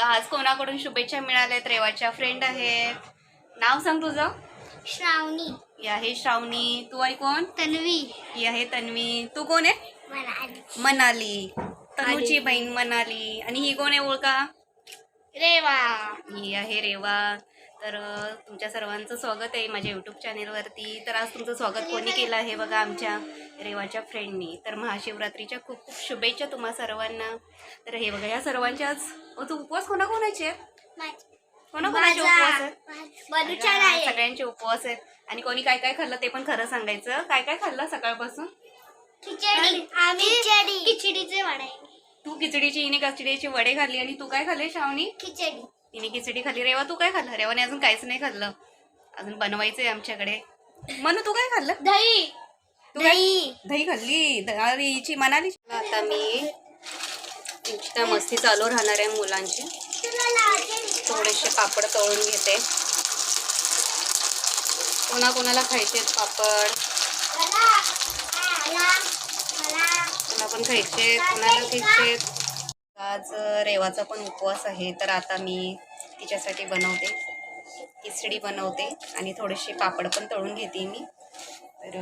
बघा आज कोणाकडून शुभेच्छा मिळाल्यात रेवाच्या फ्रेंड आहेत. नाव सांग तुझं. श्रावणी. ही आहे श्रावणी. तू आहे कोण? तन्वी. ही आहे तन्वी. तू कोण आहे? मला मनाली. तनूची बहीण मनाली. आणि ही कोण आहे ओळखा? रेवा. ही आहे रेवा. तर तुमच्या सर्वांचं स्वागत आहे माझ्या यूट्यूब चॅनेलवरती तर आज तुमचं स्वागत कोणी केलं आहे बघा आमच्या रेवाच्या फ्रेंडनी तर महाशिवरात्रीच्या खूप खूप शुभेच्छा तुम्हा सर्वांना. तर हे बघा या सर्वांच्या आज तू उपवास कोणा कोणाचे आहेत कोणाकोणाचे उपवास आहेत? सगळ्यांचे उपवास आहेत. आणि कोणी काय काय खाल्लं ते पण खरं सांगायचं. काय काय खाल्लं सकाळपासून? खिचडी. आम्ही खिचडी. खिचडीचे वडे. तू खिचडीची हिने खिचडीचे वडे खाल्ली आणि तू काय खाल्ले श्रावणी? खिचडी. तिने खिचडी खाल्ली. रेवा तू काय खाल्लं? रेवाने अजून काहीच नाही खाल्लं. अजून बनवायचंय आमच्याकडे. म्हणू तू काय खाल्लं? दही. तू काय दही. खाल्ली? द- अरे हिची मनाली आता मी त्या मस्ती चालू राहणार आहे मुलांची. थोडेसे पापड तळून घेते. कोणा कोणाला खायचे पापड? कोणा पण खायचे कोणाला खायचे आज रेवाचा पण उपवास आहे. तर आता मी तिच्यासाठी बनवते. खिचडी बनवते आणि थोडेसे पापड पण तळून घेते मी. तर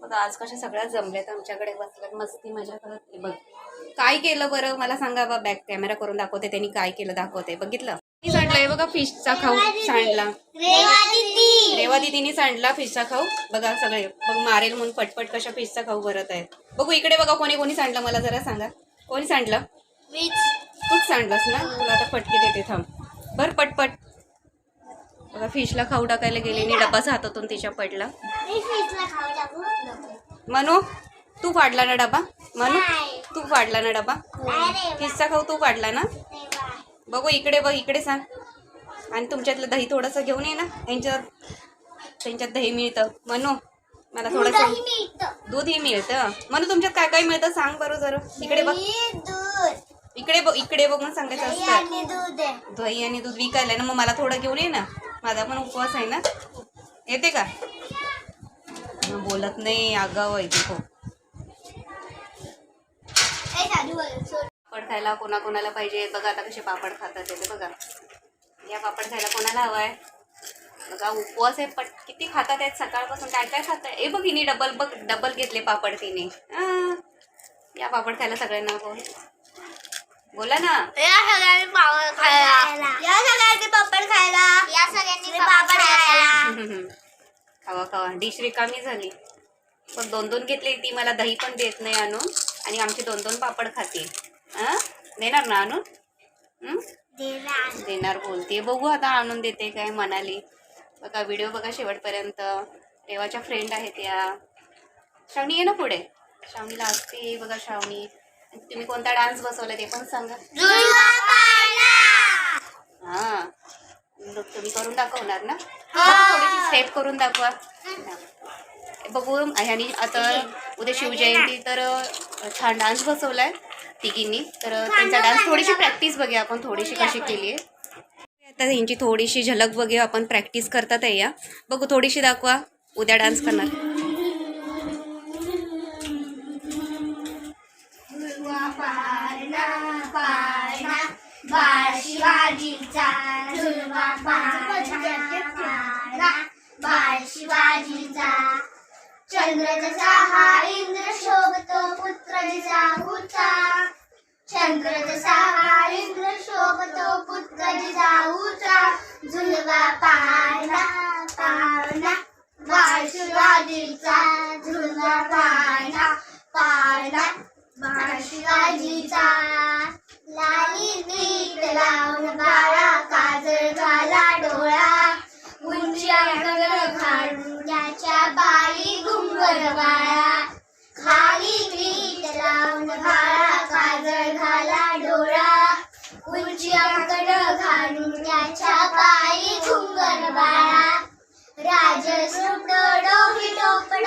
बघा आज कशा सगळ्या जमल्यात आमच्याकडे. बसल्यात मस्ती मजा करत बघ काय केलं बरं? मला सांगा बा बॅक कॅमेरा करून दाखवते. त्यांनी काय केलं दाखवते. बघितलं? मी सांडलंय बघा फिशचा खाऊ सांडला. रेवा दिदीने सांडला फिशचा खाऊ. बघा सगळे बघ मारेल म्हणून पटपट कशा फिशचा खाऊ भरत आहेत. बघू इकडे बघा कोणी कोणी सांडलं मला जरा सांगा. कोणी सांडलं? तूच सांडलास ना? तुला आता फटके देते थांब. बर पटपट. बघा फिशला खाऊ टाकायला गेली आणि डब्बाचा हातातून तिच्या पडला. मनू तू फाडला ना डबा मनू. तू फाडला ना डबा फिशचा खाऊ तू फाडला ना. बघू इकडे बघ इकडे सांग. आणि तुमच्यातलं दही थोडंसं घेऊन ये ना. त्यांच्यात त्यांच्यात दही मिळतं. मनू मला थोडंसं. दूधही मिळतं. मनू तुमच्यात काय काय मिळतं? सांग बरं जरा. इकडे बघ. इकडे बघ इकडे बघून सांगायचं दही असतं. आहे. दही आणि दूध विकायला ना मग मला थोडं घेऊन ये ना. माझा पण उपवास आहे ना. येते का? बोलत नाही आगाव आहे ती खूप ए, साधू बोल, सोड. पापड खायला कोणा कोणाला पाहिजे? बघा आता कसे पापड खातात ते बघा. या पापड खायला कोणाला हवाय? बघा उपवास आहे पट किती खातात आहेत सकाळपासून काय काय खात आहे? ए बघ हिने डबल बघ डबल घेतले पापड तिने. या पापड खायला सगळ्यांना बोल ना. या सगळ्यांनी पापड खायला. या सगळ्यांनी पापड खायला. या सगळ्यांनी पापड खायला. खावा खावा. डिश रिकामी झाली. पण दोन दोन घेतले ती मला दही पण देत नाही आणून आणि आमचे दोन दोन पापड खाते हां देणार ना आणून? देणार. बोलते बघू आता आणून देते काय म्हणाली. बघा व्हिडिओ बघा शेवटपर्यंत. देवाच्या फ्रेंड आहेत या. श्रावणी ये ना पुढे. श्रावणीला असते. बघा श्रावणी. तुम्ही कोणता डान्स बसवला ते पण सांगा. हा. तुम्ही करून दाखवणार ना? थोडीशी स्टेप करून दाखवा. बघू आणि आता उद्या शिवजयंती तर छान डान्स बसवलाय तिघींनी. तर त्यांचा डान्स थोडीशी प्रॅक्टिस बघूया आपण थोडीशी कशी केली आहे आता यांची थोडीशी झलक बघूया आपण प्रॅक्टिस करतात आहे या. बघू थोडीशी दाखवा उद्या डान्स करणार. शिवाजीचा. झुलवा बाळ शिवाजीचा चंद्र जसा हा इंद्र शोभतो पुत्र जिजाऊचा चंद्र जसा हा इंद्र शोभतो पुत्र जिजाऊचा झुलवा पाहणा पाहणा बाळ शिवाजीचा झुलवा पाहणा पाहणा बाळ शिवाजीचा. लावून काळा काजळ घाला डोळा. उंची अंगण घालून त्याच्या बाई घुंगर बाळा. खाली नीट लावून काळा काजळ घाला डोळा. उंची अंगण घालून त्याच्या बाई घुंगर बाळा. राज सुट डोही टोपड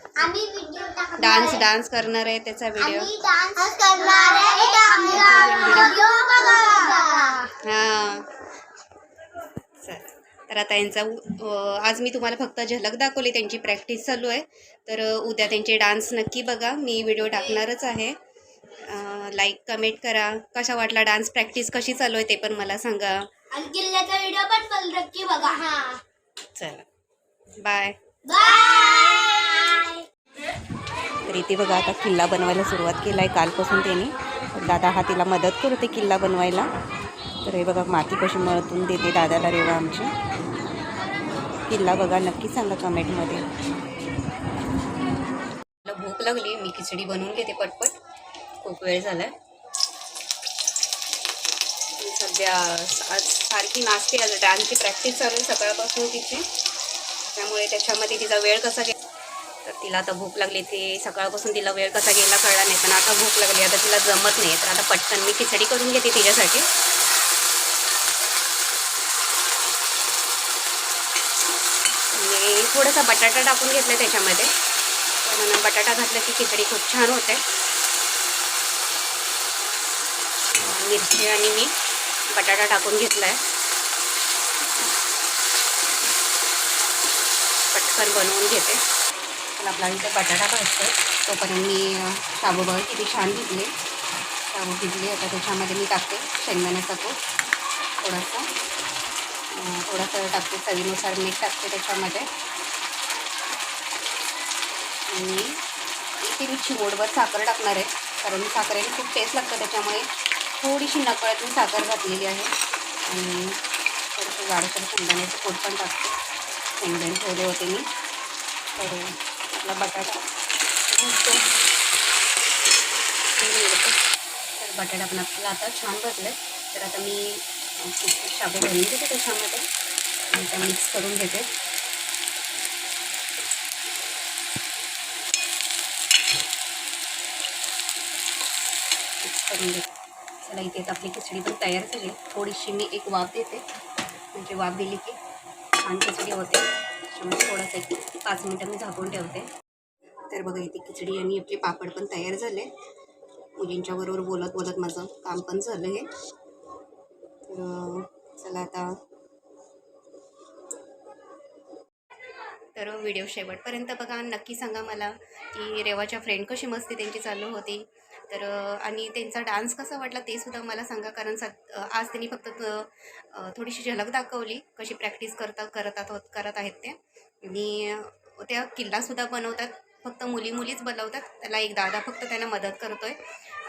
डान्स. डान्स करणार आहे त्याचा व्हिडिओ आम्ही डान्स करणार आहे. आमचा व्हिडिओ बघा. हां. चल. तर आता यांचा आज मी तुम्हाला फक्त झलक दाखवली त्यांची प्रॅक्टिस चालू आहे. तर उद्या त्यांचे डान्स नक्की बघा. मी व्हिडिओ टाकणारच आहे. लाईक कमेंट करा. कसा वाटला डान्स प्रॅक्टिस कशी चालू आहे ते पण मला सांगा. आणि किल्ल्याचा व्हिडिओ पण पण नक्की बघा. हा चला. बाय बाय तर इथे बघा आता किल्ला बनवायला सुरुवात केला आहे कालपासून त्याने. दादा हा तिला मदत करते किल्ला बनवायला. तर हे बघा माती कशी मळतून देते दादाला रेवा आमची. किल्ला बघा नक्की सांगा कमेंटमध्ये. मला भूक लागली मी खिचडी बनवून घेते पटपट. खूप वेळ झाला सध्या आज सारखी नाचते आज डान्सची प्रॅक्टिस चालू आहे सकाळपासून तिची. त्यामुळे त्याच्यामध्ये तिचा वेळ कसा गे तर तिला आता भूक लागली ती सकाळपासून तिला वेळ कसा गेला कळला नाही पण आता भूक लागली आता तिला जमत नाही. तर आता पटकन मी खिचडी करून घेते तिच्यासाठी. आणि थोडासा बटाटा टाकून घेतला त्याच्यामध्ये. म्हणून बटाटा घातला की खिचडी खूप छान होते. मिरची आणि मी बटाटा टाकून घेतला आहे पटकन बनवून घेते. पण आपला इथे बटाटा भाजतो तोपर्यंत मी अ, शाबू बघा किती छान भिजले. शाबू भिजले आता त्याच्यामध्ये मी टाकते शेंगदाण्याचा कूट. थोडासा थोडासा टाकते चवीनुसार मीठ टाकते त्याच्यामध्ये. आणि इथे मी चिमोडभर साखर टाकणार आहे कारण साखरेने खूप टेस्ट लागतं त्याच्यामुळे थोडीशी नकळत मी साखर घातलेली आहे. आणि थोडंसं जाडसर शेंगदाण्याचं पोट पण टाकते. शेंगदाणे ठेवले होते मी. तर आपला बटाटा. तर बटाटा पण आपल्याला आता छान भाजलं आहे तर आता मी शाबू भरून घेते त्याच्यामध्ये आणि त्या मिक्स करून घेते. मिक्स करून घेते. चला, इथे आपली खिचडी पण तयार झाली. थोडीशी मी एक वाफ देते. म्हणजे वाफ दिली की छान खिचडी होते. त्याच्यामुळे थोडंसं एक पाच मिनटं मी झाकून ठेवते. तर बघा इथे खिचडी आणि आपले पापड पण तयार झाले. मुलींच्या बरोबर बोलत बोलत माझं काम पण झालं हे. तर चला आता तर व्हिडिओ शेवटपर्यंत बघा. नक्की सांगा मला की रेवाच्या फ्रेंड कशी मस्ती त्यांची चालू होती. तर आणि त्यांचा डान्स कसा वाटला ते सुद्धा मला सांगा. कारण सत आज त्यांनी फक्त थोडीशी झलक दाखवली. कशी प्रॅक्टिस करता करतात होत करत आहेत ते. आणि त्या किल्लासुद्धा बनवतात. फक्त मुली मुलीच बनवतात. त्याला एक दादा फक्त त्यांना मदत करतो आहे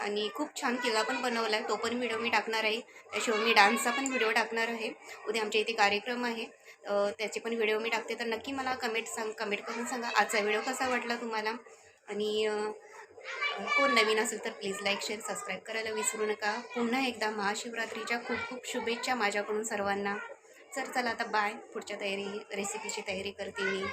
आणि खूप छान किल्ला पण बनवला आहे तो पण व्हिडिओ मी टाकणार आहे. त्याशिवाय मी डान्सचा पण व्हिडिओ टाकणार आहे. उद्या आमच्या इथे कार्यक्रम आहे. त्याचे पण व्हिडिओ मी टाकते. तर नक्की मला कमेंट सांग कमेंट करून सांगा. आजचा व्हिडिओ कसा वाटला तुम्हाला? आणि कोण नवीन असेल तर प्लीज लाईक शेअर सबस्क्राईब करायला विसरू नका. पुन्हा एकदा महाशिवरात्रीच्या खूप खूप शुभेच्छा माझ्याकडून सर्वांना. चल चला आता बाय पुढच्या तयारी रेसिपीची तयारी करते मी.